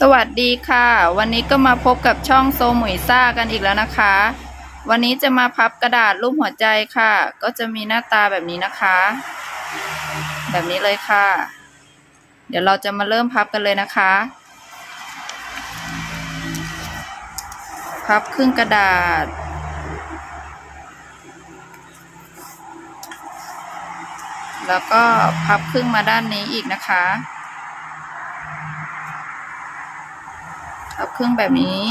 สวัสดีค่ะ วันนี้ก็มาพบกับช่องโซหมุยซ่ากันอีกแล้วนะคะ วันนี้จะมาพับกระดาษรูปหัวใจค่ะ ก็จะมีหน้าตาแบบนี้นะคะ แบบนี้เลยค่ะ เดี๋ยวเราจะมาเริ่มพับกันเลยนะคะ พับครึ่งกระดาษ แล้วก็พับครึ่งมาด้านนี้อีกนะคะ พับครึ่งแบบนี้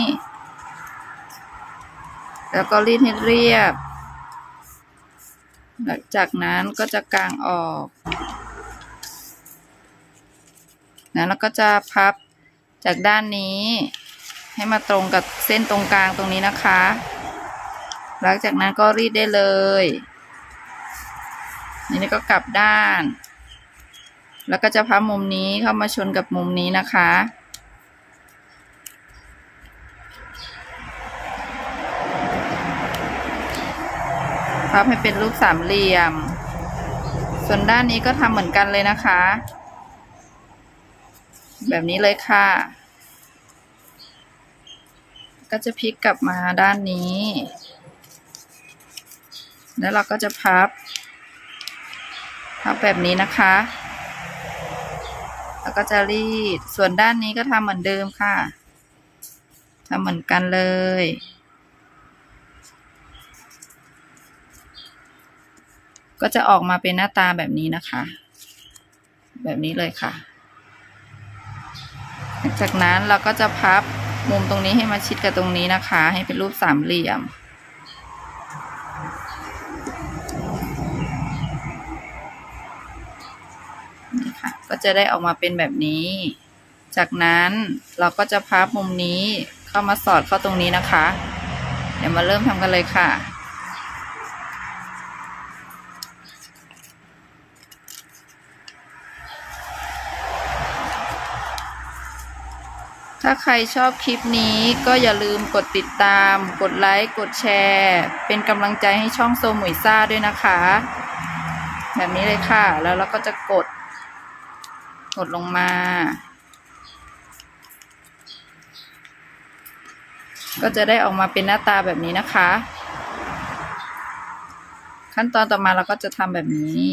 แล้วก็รีดให้เรียบ หลังจากนั้นก็จะกางออกนะแล้วก็จะพับจากด้านนี้ ให้มาตรงกับเส้นตรงกลางตรงนี้นะคะ หลังจากนั้นก็รีดได้เลยนนี้ก็กลับด้าน แล้วก็จะพับมุมนี้เข้ามาชนกับมุมนี้นะคะ พับให้เป็นรูปสามเหลี่ยม ส่วนด้านนี้ก็ทำเหมือนกันเลยนะคะ แบบนี้เลยค่ะ ก็จะพลิกกลับมาด้านนี้ แล้วเราก็จะพับ พับแบบนี้นะคะ แล้วก็จะรีด ส่วนด้านนี้ก็ทำเหมือนเดิมค่ะทำเหมือนกันเลย ก็จะออกมาเป็นหน้าตาแบบนี้นะคะ แบบนี้เลยค่ะ จากนั้นเราก็จะพับมุมตรงนี้ให้มาชิดกับตรงนี้นะคะ ให้เป็นรูปสามเหลี่ยม นี่ค่ะ ก็จะได้ออกมาเป็นแบบนี้ จากนั้นเราก็จะพับมุมนี้เข้ามาสอดเข้าตรงนี้นะคะ เดี๋ยวมาเริ่มทำกันเลยค่ะ ถ้าใครชอบคลิปนี้ก็อย่าลืมกดติดตาม กดไลค์ กดแชร์ เป็นกำลังใจให้ช่องโซหมุยซ่าด้วยนะคะ แบบนี้เลยค่ะ แล้วเราก็จะกด กดลงมา ก็จะได้ออกมาเป็นหน้าตาแบบนี้นะคะ ขั้นตอนต่อมาเราก็จะทำแบบนี้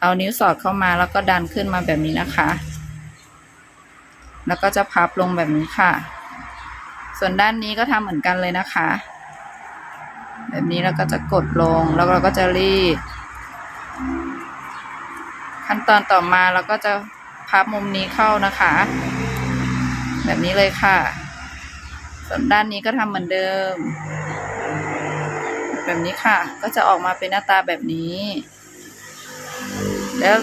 เอานิ้วสอดเข้ามาแล้วก็ดันขึ้นมาแบบนี้นะคะ แล้วก็จะพับลงแบบนี้ค่ะ ส่วนด้านนี้ก็ทำเหมือนกันเลยนะคะ แบบนี้เราก็จะกดลงแล้วเราก็จะรีด ขั้นตอนต่อมาเราก็จะพับมุมนี้เข้านะคะ แบบนี้เลยค่ะ ส่วนด้านนี้ก็ทำเหมือนเดิม แบบนี้ค่ะ ก็จะออกมาเป็นหน้าตาแบบนี้ แล้ว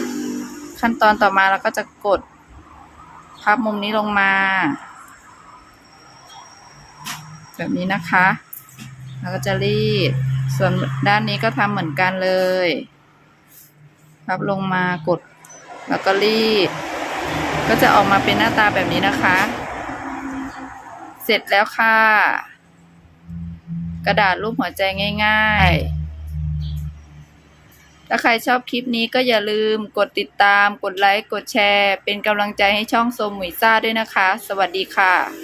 ขั้นตอนต่อมาเราก็จะกด พับมุมนี้ลงมา แบบนี้นะคะ แล้วก็จะรีด ส่วนด้านนี้ก็ทำเหมือนกันเลย พับลงมากด แล้วก็รีด ก็จะออกมาเป็นหน้าตาแบบนี้นะคะ เสร็จแล้วค่ะ กระดาษรูปหัวใจง่าย ๆ ถ้าใครชอบคลิปนี้ก็อย่าลืมกดติดตาม กดไลค์ กดแชร์ เป็นกำลังใจให้ช่องโซมุยซ่าด้วยนะคะ สวัสดีค่ะ